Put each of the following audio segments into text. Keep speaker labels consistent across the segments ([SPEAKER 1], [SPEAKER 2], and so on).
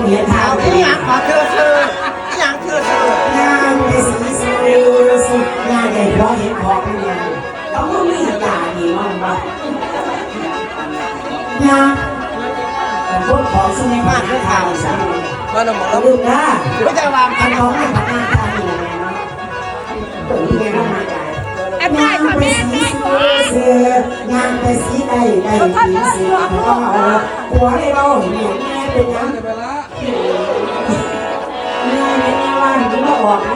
[SPEAKER 1] มเห็นทาง
[SPEAKER 2] เอา
[SPEAKER 1] เล
[SPEAKER 2] อี
[SPEAKER 1] ย
[SPEAKER 2] หยังขอเธอเธออีหยังเธอเธองา
[SPEAKER 1] นไปสีสีสีงานใหญ่พอเห็นพอเป็นยังต้องมีจ่าดีมากบ้างงานพวกของสุนัขบ้านก็ทางสาม
[SPEAKER 2] ก็นำหม
[SPEAKER 1] เรา
[SPEAKER 2] แล้ว
[SPEAKER 1] ดูนะ
[SPEAKER 2] ไม่ได้วาง
[SPEAKER 1] อันน้องให้พนักงานทำอยู่ไงเนาะผมเรียนมาจ่าย
[SPEAKER 3] แอบได้ค่ะแม่แม่ขอ
[SPEAKER 1] เสืองานไปสีใดใดสีสีก็เอาหัวให้เราเห็นแม่เป็นยัง บอกนะ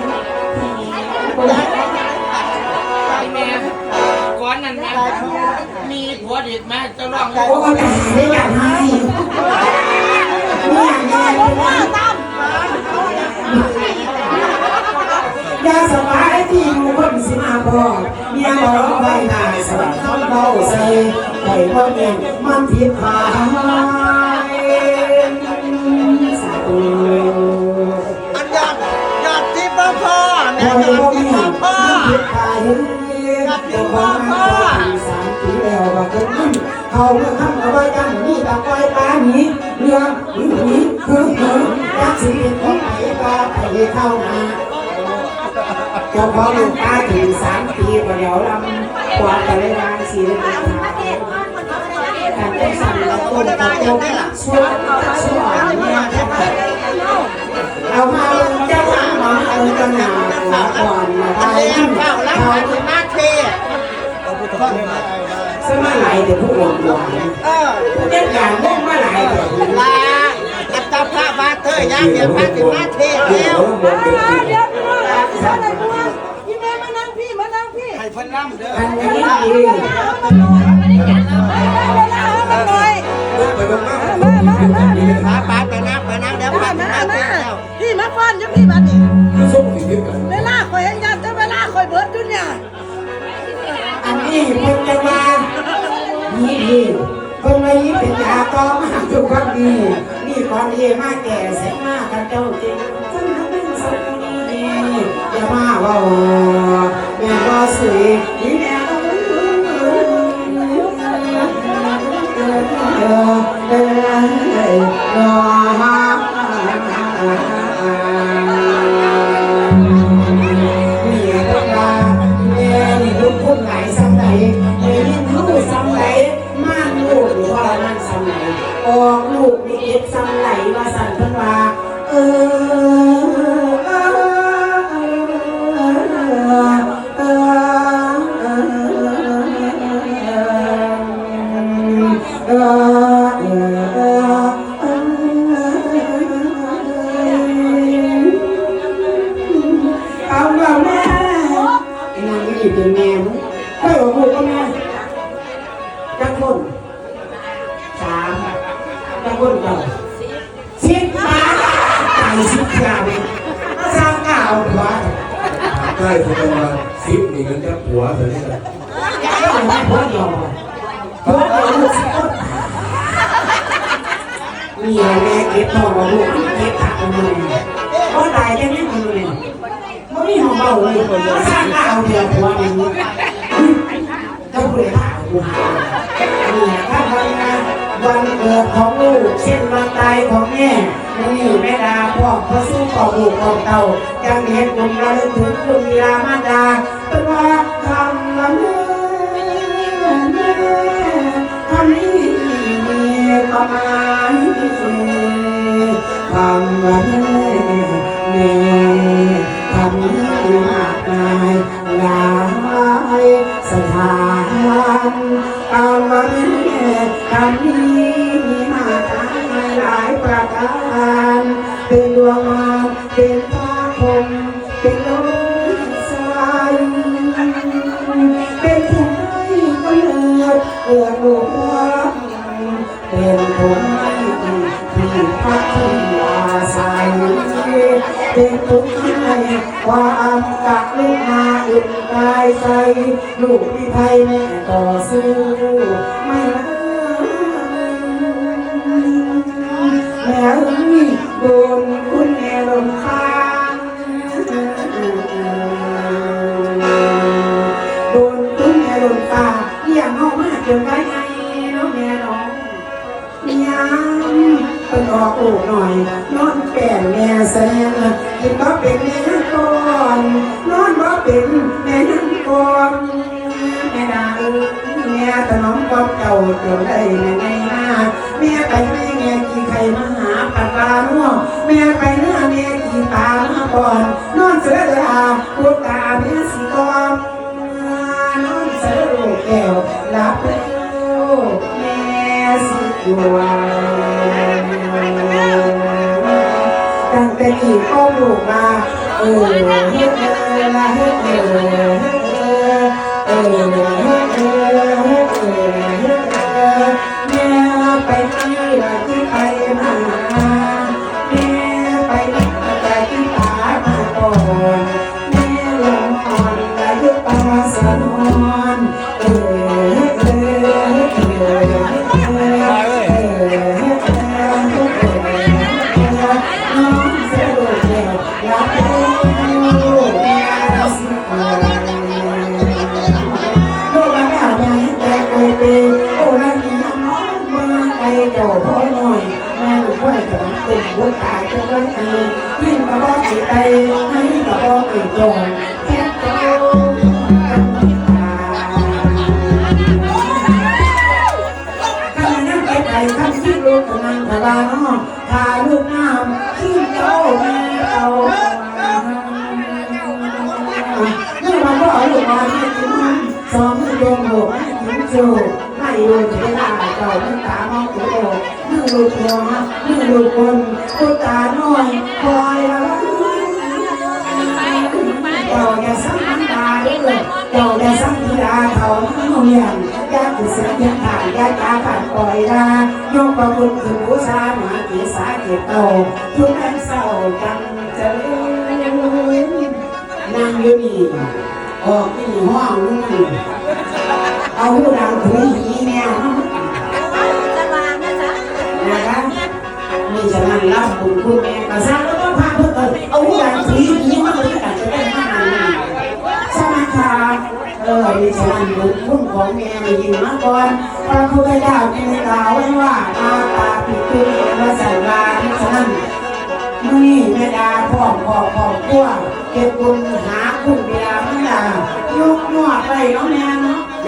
[SPEAKER 4] แม่ก้อนนั้นนะมีผัวเด็กแม่จะลอง
[SPEAKER 1] โอ้ก็จะหาได้อยางให้เมียแม่เป็นว่าอยาสบายที่อยู่คนสิมาบอกเมียบอกไว้หน้าสวัสดิ์เบาใส่ไข่พ่อเองมันผิดหาย
[SPEAKER 2] เจ้า
[SPEAKER 1] ของมันก็ปีสามปีแล้วว่าเกิดขึ้นเขาเมื่อคำเอาไว้กันนี่ตะไคร้ปลาหนีเรือหนีหนีเฮือเฮือยักษ์สิเป็นของไผ่ปลาไผ่เข้ามาเจ้าของลูกตาถึงสามปีก็เดี๋ยวลำกว่าจะได้วางสีเลยการต้องสั่งเราต้นตะโกนช่วยช่วยเนี่ยเอามาเจ้าว่าน้องเอาจนหนาหัวก่อนมาได้
[SPEAKER 2] เลี้ยงเฝ้าแล้วมาที่ หน้าเท
[SPEAKER 1] สมัยไหลแต่ผู้หลงหลง
[SPEAKER 2] เออ
[SPEAKER 1] เล่นการเล่นมาหลายแต่
[SPEAKER 2] ลาอัตตาพระบาเธอย่างเดียวมาที่หน้าเทแล้ว
[SPEAKER 3] เดี๋ยวพี่น้องพี่อะไรบัวพี่แม่มานั่งพี่มานั่งพี่
[SPEAKER 2] ให้เพิ่นน้ำเด้อ
[SPEAKER 1] อันนี้ดี
[SPEAKER 3] เอามาหน่อยเอามาหน่อยมามามา
[SPEAKER 2] มาปาไปนั่งไปนั่งเดี๋ยว
[SPEAKER 3] มา
[SPEAKER 2] มาที่ห
[SPEAKER 3] มา
[SPEAKER 2] น้าเท
[SPEAKER 3] มา
[SPEAKER 2] แล้ว
[SPEAKER 3] พี่มาฟันยังพี่บัดนี้เวลาคอย นนี้เป็
[SPEAKER 1] นจะมานี่ดีคนมายีเป็นยาก็มาทุกคนดีนี่ก่อนดีมาแก่เสร็มากกันเจ้าจริงสนับเป็นสักดีอย่ามาว่าแม่ก็สวยนี่แม่ก็เออเออเออ ออกลูกมีเก็บซ้ำไหนว่าสั่นเพิ่นว่าเออเออเอเอาว่าแม่ไอ้นางนี่เป็นแม่มึงเออกูก็แม่จักคนสาม จักคนเก่าสิบมาไก่สิบกาเลยสามเก้าหัว
[SPEAKER 5] ใกล้ผมจะมาซิปนี่กันจะผัวแต่นี่แหละ
[SPEAKER 1] ยายเอาไว้หัวเดียวหัวเดียวลูกสิบคนนี่แม่เก็บทองมาลูกเก็บผักมาเลยเพราตายแค่นี้มันเลยมันไม่หอมเบาเลยสามเก้าเดียวหัวหนึ่งก็เลยถามกูหนี่ถ้าวันงาน วันเกิดของลูกเช่นวันตายของแม่นี่แม่ดาพ่อพระสู้ต่อลูกของเต่ายังเห็นบุญระลึกถึงคุณยามาดาเป็นว่าคำละเมื่อคำนี้มีประมาณคำละเมื่อคำนี้มากมายหลายสถาน คำนี้มีมากมายหลายประการ เป็นดวงมาเป็นพระพรหมเป็นลมสลายเป็นผู้ให้กำเนิดเกิดลูกเป็นผมที่พักที่อาศัยเป็นทุกข์ให้ความกักลูกมาอึดกายใจลูกที่ไทยแม่ต่อสู้ เป็นแม่ก่อนนอนบ่เป็นแม่ก่อนแม่ดาแม่ถนอมความเจ้าจนได้แม่ไงมาแม่ไปแม่แม่กี่ใครมาหาปัดปลานัวงแม่ไปเนื้อแม่กี่ตามาก่อนนอนเสือดาพูดตาแม่สีก่อนนอนเสือลูกแก้วหลับแล้วแม่สิกลัว กี่ก็ลูกมาเออเฮ้เออละเฮ้เออ ยิ่งกระบอกสิไปให้กระบอกอีกจงแค่โตกันตข้านั่งไปไก่ข้าที่ลูกกำลังทลาน้องพาลูกน้ำขึ้นเจ้าแม่เอาเมื่อมาพ่อลูกมาให้กินสองมือโยมลูกให้กินจู ลูกเวลาเจ้ามือตามองกูโอมือลูกหัวมือลูกคนกูตาหน้อยคอยละเจ้าอย่สังมันตาเด้อเจ้าอย่สังธิดาเขาเฮาเลี้ยงอย่าคือเสียยังผ่านอย่าจาผ่านปล่อยดายกประคุณคือผู้ชาหมากีสาเก็บโตทุกท่านเศร้าจังเจริญนั่งอยู่นี่ออกที่ห้องนี่ เอาหูดังถือหีแมวนะคะมีฉะนั้นรับบุญคุณแม่กระซังแล้วก็พาเพื่อนเอาหูดังถือหีมาเลยกันจะได้มาหาสมาคาเออดิฉันบุญคุณของแม่ม่ยินมาก่อนพระพุทธเจ้าจึงกล่าวไว้ว่าตาตาปิดตุมาใส่ลาดิฉันมื่อนี้แม่ดาพ่อพ่อพ่อตัวเก็บบุญหาคุณเบียร์มันดายกนวดไปเนาะแม่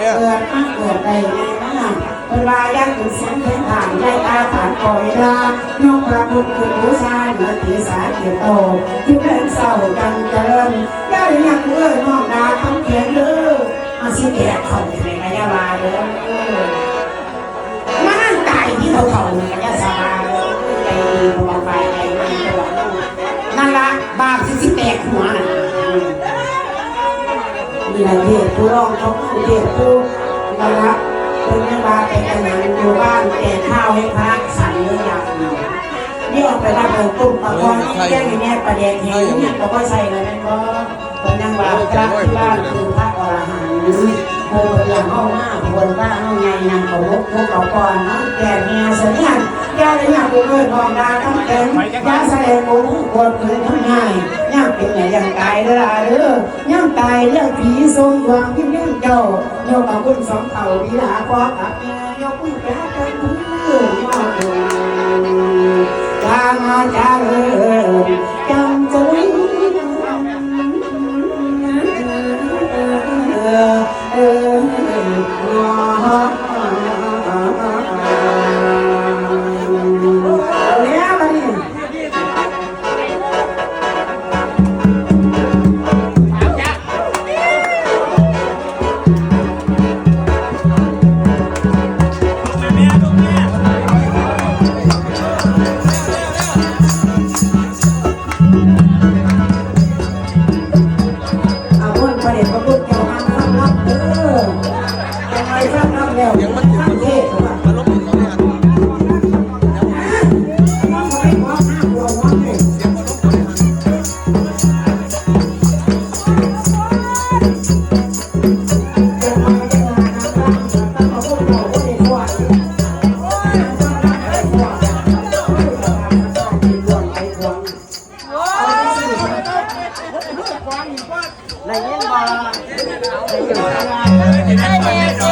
[SPEAKER 1] าะเกิดมาเกิดใด้ไงนะเวลายักษ์ถึงเสียงเพลงผ่านได้ตาผ่านปล่อยลายกพระพุทธคุณบูชาเหนือตีสาเกียรโตที่เป็นเศร้าจังเจริญย่าอยางเลื่อนน้องดาคำเขียนเด้อมาสิแก่ของในระยาวาเด้อ มีอะไรเทศผู้ร้องเขาเทศผู้นั่นละเป็นยังบาแต่กันนั้นอยู่บ้านแก่ข้าวให้พระสั่งเลยอยากกินนี่ออกไปรับเลยตุ้มปะกอนแก้งอย่างเงี้ยประเด็นเห็นเนี่ยก็ไม่ใส่เลยนั่นก็เป็นยังว่าพระที่บ้านคือพระอรหันต์ โบออย่างห้องหน้าบนบ้าห้องใหญ่นางเขาลุกลุกเขาก่อนน้องแก่เมียเสียนยาเลยอยากกูเกิดทองดาทั้งเต็มยาแสดงกูปวดคืนทั้งง่ายย่างเป็นอย่างตายเด้อเด้อย่างตายเรื่องผีทรงดวงที่เรื่องเจ้าโยกเอาคุณสองเต่าวิลาพอกับแม่ยกมือแก่กันเพื่อยอดจางจริญจำเจริ 来年吧，来年吧。